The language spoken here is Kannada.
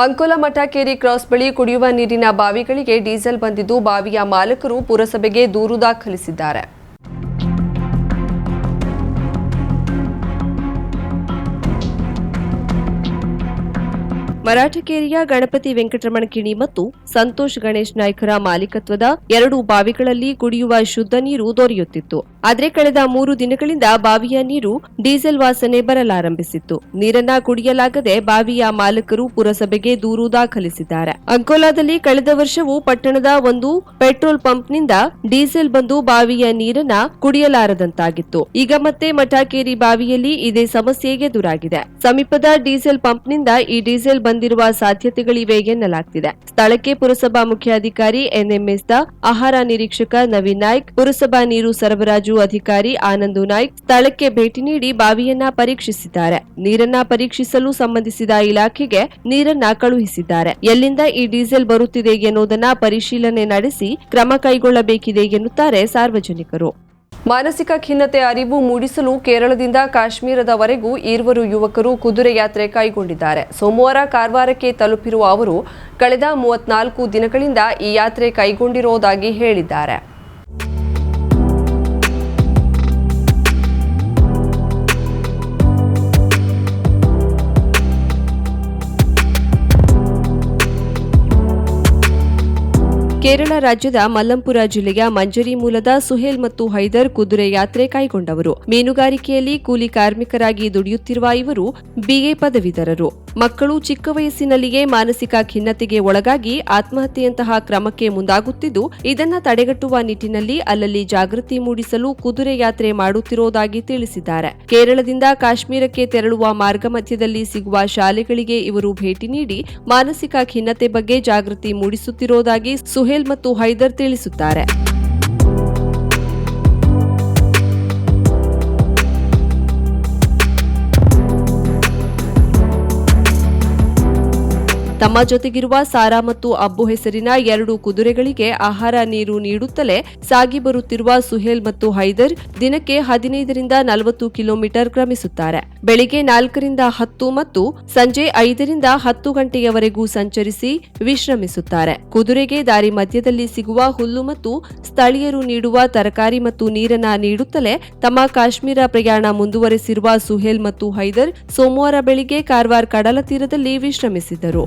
ಅಂಕೋಲ ಮಠಕೇರಿ ಕ್ರಾಸ್ ಬಳಿ ಕುಡಿಯುವ ನೀರಿನ ಬಾವಿಗಳಿಗೆ ಡೀಸೆಲ್ ಬಂದಿದ್ದು ಬಾವಿಯ ಮಾಲಕರು ಪುರಸಭೆಗೆ ದೂರು ದಾಖಲಿಸಿದ್ದಾರೆ. ಮರಾಠಕೇರಿಯ ಗಣಪತಿ ವೆಂಕಟರಮಣ ಕಿಣಿ ಮತ್ತು ಸಂತೋಷ್ ಗಣೇಶ್ ನಾಯ್ಕರ ಮಾಲೀಕತ್ವದ ಎರಡು ಬಾವಿಗಳಲ್ಲಿ ಕುಡಿಯುವ ಶುದ್ಧ ನೀರು ದೊರೆಯುತ್ತಿತ್ತು. ಆದರೆ ಕಳೆದ ಮೂರು ದಿನಗಳಿಂದ ಬಾವಿಯ ನೀರು ಡೀಸೆಲ್ ವಾಸನೆ ಬರಲಾರಂಭಿಸಿತ್ತು. ನೀರನ್ನ ಕುಡಿಯಲಾಗದೆ ಬಾವಿಯ ಮಾಲಕರು ಪುರಸಭೆಗೆ ದೂರು ದಾಖಲಿಸಿದ್ದಾರೆ. ಅಂಕೋಲಾದಲ್ಲಿ ಕಳೆದ ವರ್ಷವೂ ಪಟ್ಟಣದ ಒಂದು ಪೆಟ್ರೋಲ್ ಪಂಪ್ನಿಂದ ಡೀಸೆಲ್ ಬಂದು ಬಾವಿಯ ನೀರನ್ನ ಕುಡಿಯಲಾರದಂತಾಗಿತ್ತು. ಈಗ ಮತ್ತೆ ಮಠಕೇರಿ ಬಾವಿಯಲ್ಲಿ ಇದೇ ಸಮಸ್ಯೆ ಎದುರಾಗಿದೆ. ಸಮೀಪದ ಡೀಸೆಲ್ ಪಂಪ್ನಿಂದ ಈ ಡೀಸೆಲ್ ಬಂದಿರುವ ಸಾಧ್ಯತೆಗಳಿವೆ ಎನ್ನಲಾಗ್ತಿದೆ. ಸ್ಥಳಕ್ಕೆ ಪುರಸಭಾ ಮುಖ್ಯಾಧಿಕಾರಿ ಎನ್ಎಂಎಸ್ದ ಆಹಾರ ನಿರೀಕ್ಷಕ ನವೀನ್ ನಾಯ್ಕ್, ಪುರಸಭಾ ನೀರು ಸರಬರಾಜು ಅಧಿಕಾರಿ ಆನಂದು ನಾಯ್ಕ್ ಸ್ಥಳಕ್ಕೆ ಭೇಟಿ ನೀಡಿ ಬಾವಿಯನ್ನ ಪರೀಕ್ಷಿಸಿದ್ದಾರೆ. ನೀರನ್ನ ಪರೀಕ್ಷಿಸಲು ಸಂಬಂಧಿಸಿದ ಇಲಾಖೆಗೆ ನೀರನ್ನ ಕಳುಹಿಸಿದ್ದಾರೆ. ಎಲ್ಲಿಂದ ಈ ಡೀಸೆಲ್ ಬರುತ್ತಿದೆ ಎನ್ನುವುದನ್ನ ಪರಿಶೀಲನೆ ನಡೆಸಿ ಕ್ರಮ ಕೈಗೊಳ್ಳಬೇಕಿದೆ ಎನ್ನುತ್ತಾರೆ ಸಾರ್ವಜನಿಕರು. ಮಾನಸಿಕ ಖಿನ್ನತೆ ಅರಿವು ಮೂಡಿಸಲು ಕೇರಳದಿಂದ ಕಾಶ್ಮೀರದವರೆಗೂ ಈರ್ವರು ಯುವಕರು ಕುದುರೆ ಯಾತ್ರೆ ಕೈಗೊಂಡಿದ್ದಾರೆ. ಸೋಮವಾರ ಕಾರವಾರಕ್ಕೆ ತಲುಪಿರುವ ಅವರು, ಕಳೆದ ಮೂವತ್ನಾಲ್ಕು ದಿನಗಳಿಂದ ಈ ಯಾತ್ರೆ ಕೈಗೊಂಡಿರುವುದಾಗಿ ಹೇಳಿದ್ದಾರೆ. ಕೇರಳ ರಾಜ್ಯದ ಮಲ್ಲಂಪುರ ಜಿಲ್ಲೆಯ ಮಂಜರಿ ಮೂಲದ ಸುಹೇಲ್ ಮತ್ತು ಹೈದರ್ ಕುದುರೆ ಯಾತ್ರೆ ಕೈಗೊಂಡವರು. ಮೀನುಗಾರಿಕೆಯಲ್ಲಿ ಕೂಲಿ ಕಾರ್ಮಿಕರಾಗಿ ದುಡಿಯುತ್ತಿರುವ ಇವರು ಬಿಎ ಪದವೀಧರರು. ಮಕ್ಕಳು ಚಿಕ್ಕ ವಯಸ್ಸಿನಲ್ಲಿಯೇ ಮಾನಸಿಕ ಖಿನ್ನತೆಗೆ ಒಳಗಾಗಿ ಆತ್ಮಹತ್ಯೆಯಂತಹ ಕ್ರಮಕ್ಕೆ ಮುಂದಾಗುತ್ತಿದ್ದು, ಇದನ್ನ ತಡೆಗಟ್ಟುವ ನಿಟ್ಟಿನಲ್ಲಿ ಅಲ್ಲಲ್ಲಿ ಜಾಗೃತಿ ಮೂಡಿಸಲು ಕುದುರೆ ಯಾತ್ರೆ ಮಾಡುತ್ತಿರುವುದಾಗಿ ತಿಳಿಸಿದ್ದಾರೆ. ಕೇರಳದಿಂದ ಕಾಶ್ಮೀರಕ್ಕೆ ತೆರಳುವ ಮಾರ್ಗ ಮಧ್ಯದಲ್ಲಿ ಸಿಗುವ ಶಾಲೆಗಳಿಗೆ ಇವರು ಭೇಟಿ ನೀಡಿ ಮಾನಸಿಕ ಖಿನ್ನತೆ ಬಗ್ಗೆ ಜಾಗೃತಿ ಮೂಡಿಸುತ್ತಿರುವುದಾಗಿ ಸುಹೇಲ್ ಮತ್ತು ಹೈದರ್ ತಿಳಿಸುತ್ತಾರೆ. ತಮ್ಮ ಜೊತೆಗಿರುವ ಸಾರಾ ಮತ್ತು ಅಬ್ಬು ಹೆಸರಿನ ಎರಡು ಕುದುರೆಗಳಿಗೆ ಆಹಾರ, ನೀರು ನೀಡುತ್ತಲೇ ಸಾಗಿ ಬರುತ್ತಿರುವ ಸುಹೇಲ್ ಮತ್ತು ಹೈದರ್ ದಿನಕ್ಕೆ ಹದಿನೈದರಿಂದ ನಲವತ್ತು ಕಿಲೋಮೀಟರ್ ಕ್ರಮಿಸುತ್ತಾರೆ. ಬೆಳಿಗ್ಗೆ ನಾಲ್ಕರಿಂದ ಹತ್ತು ಮತ್ತು ಸಂಜೆ ಐದರಿಂದ ಹತ್ತು ಗಂಟೆಯವರೆಗೂ ಸಂಚರಿಸಿ ವಿಶ್ರಮಿಸುತ್ತಾರೆ. ಕುದುರೆಗೆ ದಾರಿ ಮಧ್ಯದಲ್ಲಿ ಸಿಗುವ ಹುಲ್ಲು ಮತ್ತು ಸ್ಥಳೀಯರು ನೀಡುವ ತರಕಾರಿ ಮತ್ತು ನೀರನ್ನ ನೀಡುತ್ತಲೇ ತಮ್ಮ ಕಾಶ್ಮೀರ ಪ್ರಯಾಣ ಮುಂದುವರೆಸಿರುವ ಸುಹೇಲ್ ಮತ್ತು ಹೈದರ್ ಸೋಮವಾರ ಬೆಳಿಗ್ಗೆ ಕಾರ್ವಾರ್ ಕಡಲ ತೀರದಲ್ಲಿ ವಿಶ್ರಮಿಸಿದ್ದರು.